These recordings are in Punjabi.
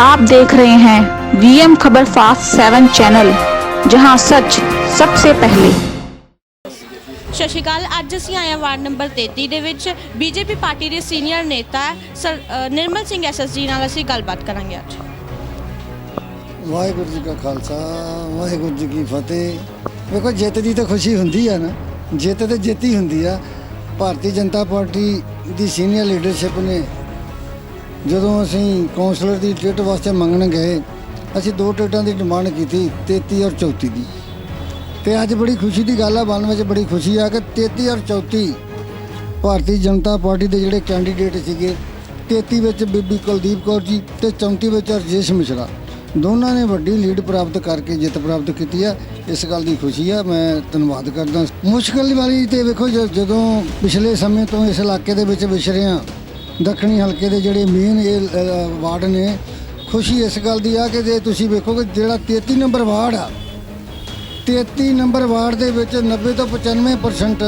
आप देख रहे हैं वीएम खबर फास्ट सेवन चैनल जहां सच सबसे पहले ਸਤਿ ਸ਼੍ਰੀ ਅਕਾਲ ਅੱਜ ਅਸੀਂ ਆਏ ਹਾਂ ਵਾਰਡ ਨੰਬਰ 33 ਦੇ ਵਿੱਚ ਬੀਜੇਪੀ ਪਾਰਟੀ ਦੇ ਸੀਨੀਅਰ ਨੇਤਾ ਸਰ ਅ, ਨਿਰਮਲ ਸਿੰਘ ਐਸਐਸਜੀ ਨਾਲ ਅਸੀਂ ਗੱਲਬਾਤ ਕਰਾਂਗੇ ਅੱਜ ਵਾਹਿਗੁਰੂ ਜੀ ਕਾ ਖਾਲਸਾ ਵਾਹਿਗੁਰੂ ਜੀ ਕੀ ਫਤਿਹ ਵੇਖੋ ਜਿੱਤ ਦੀ ਤਾਂ ਖੁਸ਼ੀ ਹੁੰਦੀ ਆ ਨਾ ਜਿੱਤ ਤੇ ਜਿੱਤ ਹੀ ਹੁੰਦੀ ਆ ਭਾਰਤੀ ਜਨਤਾ ਪਾਰਟੀ ਦੀ ਸੀਨੀਅਰ ਲੀਡਰਸ਼ਿਪ ਨੇ ਜਦੋਂ ਅਸੀਂ ਕਾਉਂਸਲਰ ਦੀ ਟਿਕਟ ਵਾਸਤੇ ਮੰਗਣ ਗਏ, ਅਸੀਂ ਦੋ ਟਿਕਟਾਂ ਦੀ ਡਿਮਾਂਡ ਕੀਤੀ 33 ਔਰ 34 ਦੀ। ਤੇ ਅੱਜ ਬੜੀ ਖੁਸ਼ੀ ਦੀ ਗੱਲ ਆ, ਮਨ ਵਿੱਚ ਬੜੀ ਖੁਸ਼ੀ ਆ ਕਿ 33 ਔਰ 34 ਭਾਰਤੀ ਜਨਤਾ ਪਾਰਟੀ ਦੇ ਜਿਹੜੇ ਕੈਂਡੀਡੇਟ ਸੀਗੇ 33 ਵਿੱਚ ਬੀਬੀ ਕੁਲਦੀਪ ਕੌਰ ਜੀ ਤੇ 34 ਵਿੱਚ ਰਜੇਸ਼ ਮਿਸ਼ਰਾ। ਦੋਨਾਂ ਨੇ ਵੱਡੀ ਲੀਡ ਪ੍ਰਾਪਤ ਕਰਕੇ ਜਿੱਤ ਪ੍ਰਾਪਤ ਕੀਤੀ ਆ। ਇਸ ਗੱਲ ਦੀ ਖੁਸ਼ੀ ਆ, ਮੈਂ ਧੰਨਵਾਦ ਕਰਦਾ। ਮੁਸ਼ਕਲ ਵਾਲੀ ਤੇ ਵੇਖੋ, ਜ- ਜਦੋਂ ਪਿਛਲੇ ਸਮੇਂ ਤੋਂ ਇਸ ਇਲਾਕੇ ਦੇ ਵਿੱਚ ਵਿਚਰੇ ਹਾਂ ਦੱਖਣੀ ਹਲਕੇ ਦੇ ਜਿਹੜੇ ਮੇਨ ਇਹ ਵਾਰਡ ਨੇ, ਖੁਸ਼ੀ ਇਸ ਗੱਲ ਦੀ ਆ ਕਿ ਜੇ ਤੁਸੀਂ ਵੇਖੋਗੇ ਜਿਹੜਾ 33 ਨੰਬਰ ਵਾਰਡ ਆ 33 ਨੰਬਰ ਵਾਰਡ ਦੇ ਵਿੱਚ 90 ਤੋਂ 95%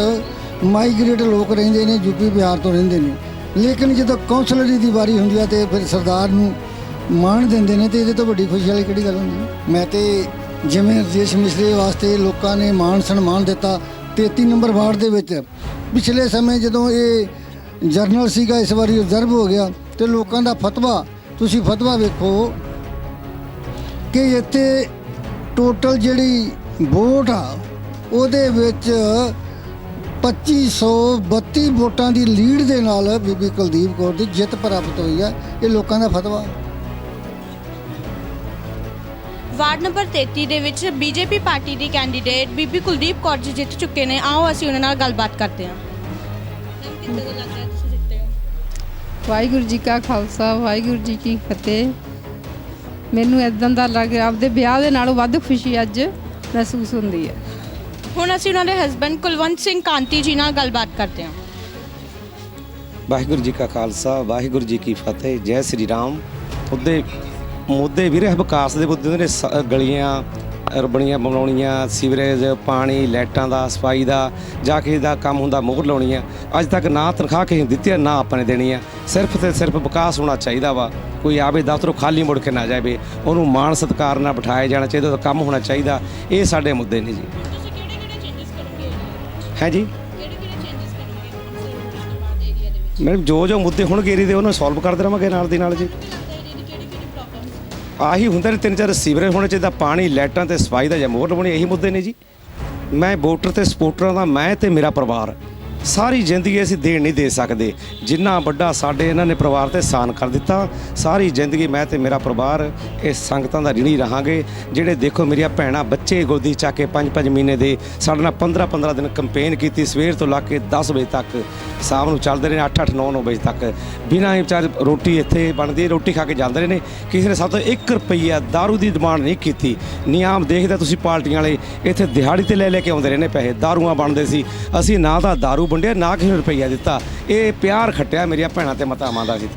ਮਾਈਗ੍ਰੇਟ ਲੋਕ ਰਹਿੰਦੇ ਨੇ ਯੂਪੀ ਬਿਹਾਰ ਤੋਂ ਰਹਿੰਦੇ ਨੇ ਲੇਕਿਨ ਜਦੋਂ ਕਾਉਂਸਲਰ ਦੀ ਵਾਰੀ ਹੁੰਦੀ ਆ ਤੇ ਫਿਰ ਸਰਦਾਰ ਨੂੰ ਮਾਣ ਦਿੰਦੇ ਨੇ, ਤੇ ਇਹਦੇ ਤੋਂ ਵੱਡੀ ਖੁਸ਼ੀ ਵਾਲੀ ਕਿਹੜੀ ਗੱਲ ਹੁੰਦੀ ਹੈ? ਮੈਂ ਤੇ ਜਿਵੇਂ ਰਜੇਸ਼ ਮਿਸਰੇ ਵਾਸਤੇ ਲੋਕਾਂ ਨੇ ਮਾਣ ਸਨਮਾਨ ਦਿੱਤਾ 33 ਨੰਬਰ ਵਾਰਡ ਦੇ ਵਿੱਚ, ਪਿਛਲੇ ਸਮੇਂ ਜਦੋਂ ਇਹ ਜਰਨਲ ਸੀਗਾ, ਇਸ ਵਾਰੀ ਰਿਜ਼ਰਵ ਹੋ ਗਿਆ ਤੇ ਲੋਕਾਂ ਦਾ ਫਤਵਾ, ਤੁਸੀਂ ਫਤਵਾ ਵੇਖੋ ਕਿ ਇੱਥੇ ਟੋਟਲ ਜਿਹੜੀ ਵੋਟ ਆ, ਉਹਦੇ ਵਿੱਚ 2532 ਵੋਟਾਂ ਦੀ ਲੀਡ ਦੇ ਨਾਲ ਬੀਬੀ ਕੁਲਦੀਪ ਕੌਰ ਦੀ ਜਿੱਤ ਪ੍ਰਾਪਤ ਹੋਈ ਆ, ਇਹ ਲੋਕਾਂ ਦਾ ਫਤਵਾ। ਵਾਰਡ ਨੰਬਰ 33 ਦੇ ਵਿੱਚ ਬੀਜੇਪੀ ਪਾਰਟੀ ਦੀ ਕੈਂਡੀਡੇਟ ਬੀਬੀ ਕੁਲਦੀਪ ਕੌਰ ਜੀ ਜਿੱਤ ਚੁੱਕੇ ਨੇ। ਆਓ ਅਸੀਂ ਉਹਨਾਂ ਨਾਲ ਗੱਲਬਾਤ ਕਰਦੇ ਹਾਂ। ਮੈਮ ਕਿੱਦਾਂ ਦਾ ਲੱਗ ਰਿਹਾ ਤੁਸੀਂ ਜਿੱਤੇ ਹੋ? ਵਾਹਿਗੁਰੂ ਜੀ ਕਾ ਖਾਲਸਾ ਵਾਹਿਗੁਰੂ ਜੀ ਕੀ ਫਤਿਹ। ਮੈਨੂੰ ਇਦਾਂ ਦਾ ਲੱਗ ਰਿਹਾ ਆਪਦੇ ਵਿਆਹ ਦੇ ਨਾਲੋਂ ਵੱਧ ਖੁਸ਼ੀ ਅੱਜ ਮਹਿਸੂਸ ਹੁੰਦੀ ਹੈ। ਹੁਣ ਅਸੀਂ ਉਹਨਾਂ ਦੇ ਹਸਬੰਡ ਕੁਲਵੰਤ ਸਿੰਘ ਕਾਂਤੀ ਜੀ ਨਾਲ ਗੱਲਬਾਤ ਕਰਦੇ ਹਾਂ। ਵਾਹਿਗੁਰੂ ਜੀ ਕਾ ਖਾਲਸਾ ਵਾਹਿਗੁਰੂ ਜੀ ਕੀ ਫਤਿਹ। ਜੈ ਸ੍ਰੀ ਰਾਮ। ਮੁੱਦੇ ਮੁੱਦੇ ਵੀਰੇ ਵਿਕਾਸ ਦੇ ਮੁੱਦੇ ਨੇ ਸ- ਗਲੀਆਂ ਰਬਣੀਆਂ ਬਣਾਉਣੀਆਂ ਸੀਵਰੇਜ ਪਾਣੀ ਲਾਈਟਾਂ ਦਾ ਸਫ਼ਾਈ ਦਾ ਜਾਂ ਕਿਸੇ ਦਾ ਕੰਮ ਹੁੰਦਾ ਮੋਹਰ ਲਾਉਣੀ ਆ ਅੱਜ ਤੱਕ ਨਾ ਤਨਖਾਹ ਕਿਸੇ ਦਿੱਤੀ ਆ ਨਾ ਆਪਾਂ ਨੇ ਦੇਣੀ ਆ। ਸਿਰਫ ਤੇ ਸਿਰਫ ਵਿਕਾਸ ਹੋਣਾ ਚਾਹੀਦਾ ਵਾ। ਕੋਈ ਆਵੇ ਦਫ਼ਤਰੋਂ ਖਾਲੀ ਮੁੜ ਕੇ ਨਾ ਜਾਵੇ ਉਹਨੂੰ ਮਾਣ ਸਤਿਕਾਰ ਨਾਲ ਬਿਠਾਇਆ ਜਾਣਾ ਚਾਹੀਦਾ ਉਹਦਾ ਕੰਮ ਹੋਣਾ ਚਾਹੀਦਾ। ਇਹ ਸਾਡੇ ਮੁੱਦੇ ਨੇ ਜੀ। ਹੈ ਜੀ? ਏਰੀਆ ਮੈਡਮ ਜੋ ਜੋ ਮੁੱਦੇ ਹੋਣਗੇ ਏਰੀਏ ਦੇ ਉਹਨਾਂ ਸੋਲਵ ਕਰਦੇ ਰਵਾਂਗੇ ਨਾਲ ਦੀ ਨਾਲ ਜੀ। ਆਹੀ ਹੁੰਦਾ ਨੇ ਤਿੰਨ ਚਾਰ ਸੀਵਰੇਜ ਹੋਣੇ ਚਾਹੀਦਾ ਪਾਣੀ, ਲਾਈਟਾਂ ਤੇ ਸਫ਼ਾਈ ਦਾ ਜਾਂ ਮੋਹਰ ਲਵਾਉਣੀ ਇਹੀ ਮੁੱਦੇ ਨੇ ਜੀ। ਮੈਂ ਵੋਟਰ ਤੇ ਸਪੋਰਟਰਾਂ ਦਾ, ਮੈਂ ਤੇ ਮੇਰਾ ਪਰਿਵਾਰ। ਸਾਰੀ ਜ਼ਿੰਦਗੀ ਅਸੀਂ ਦੇਣ ਨਹੀਂ ਦੇ ਸਕਦੇ ਜਿੰਨਾ ਵੱਡਾ ਸਾਡੇ ਇਹਨਾਂ ਨੇ ਪਰਿਵਾਰ ਤੇ ਸਾਨ ਕਰ ਦਿੱਤਾ ਸਾਰੀ ਜ਼ਿੰਦਗੀ ਮੈਂ ਤੇ ਮੇਰਾ ਪਰਿਵਾਰ ਇਸ ਸੰਗਤਾਂ ਦਾ ਰਿਣੀ ਰਹਾਂਗੇ ਜਿਹੜੇ ਦੇਖੋ ਮੇਰੀਆਂ ਭੈਣਾਂ ਬੱਚੇ ਗੋਦੀ ਚੱਕ ਕੇ 5-5 ਮਹੀਨੇ ਦੇ ਸਾਡੇ ਨਾਲ 15-15 ਦਿਨ ਕੰਪੇਨ ਕੀਤੀ ਸਵੇਰ ਤੋਂ ਲਾ ਕੇ 10 ਵਜੇ ਤੱਕ ਸ਼ਾਮ ਨੂੰ ਚੱਲਦੇ ਰਹੇ 8-8 9-9 ਵਜੇ ਤੱਕ ਬਿਨਾਂ ਇਹ ਵਿਚਾਰ ਰੋਟੀ ਇੱਥੇ ਬਣਦੀ ਹੈ, ਰੋਟੀ ਖਾ ਕੇ ਜਾਂਦੇ ਰਹੇ ਨੇ ਕਿਸੇ ਨੇ ਸਾਤੋਂ 1 ਰੁਪਈਆ दारू ਦੀ ਡਿਮਾਂਡ ਨਹੀਂ ਕੀਤੀ ਨਿਯਮ ਦੇਖਦਾ ਤੁਸੀਂ ਪਾਰਟੀਆਂ ਵਾਲੇ ਇੱਥੇ ਦਿਹਾੜੀ ਤੇ ਲੈ ਲੈ ਕੇ ਆਉਂਦੇ ਰਹੇ ਨੇ ਪੈਸੇ ਦਾਰੂਆਂ ਬਣਦੇ ਸੀ ਅਸੀਂ ਨਾ ਤਾਂ दारू ਵੰਡਿਆ ਨਾ ਕਿਸੇ ਨੂੰ ਰੁਪਈਆ ਦਿੱਤਾ। ਇਹ ਪਿਆਰ ਖੱਟਿਆ ਮੇਰੀਆਂ ਭੈਣਾਂ ਤੇ ਮਾਤਾਵਾਂ ਦਾ ਸੀ